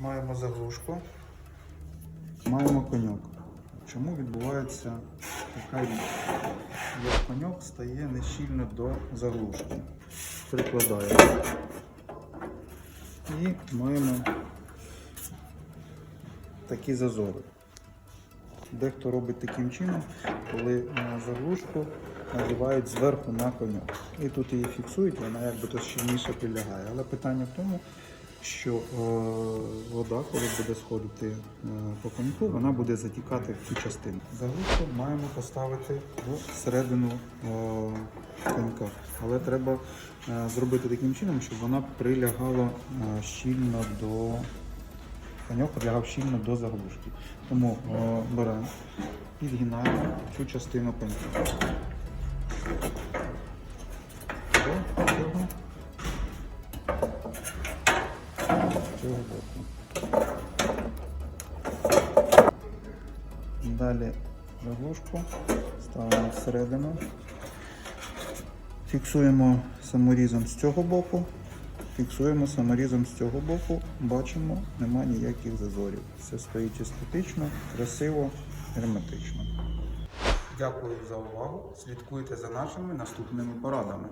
маємо заглушку, маємо коньок. Чому відбувається така річ? Як коньок стає нещільно до заглушки. Прикладаємо. І маємо такі зазори. Дехто робить таким чином, коли заглушку надівають зверху на коньок. І тут її фіксують, вона якби то щільніше прилягає. Але питання в тому, що е, вода, коли буде сходити е, по коньку, вона буде затікати в цю частину. Заглушку маємо поставити всередину е, конька. Але треба е, зробити таким чином, щоб вона прилягала е, щільно до коньок прилягав щільно до заглушки. Тому е, беремо, підгинаємо цю частину конька. Далі заглушку ставимо всередину. Фіксуємо саморізом з цього боку. Фіксуємо саморізом з цього боку, бачимо, нема ніяких зазорів. Все стоїть естетично, красиво, герметично. Дякую за увагу. Слідкуйте за нашими наступними порадами.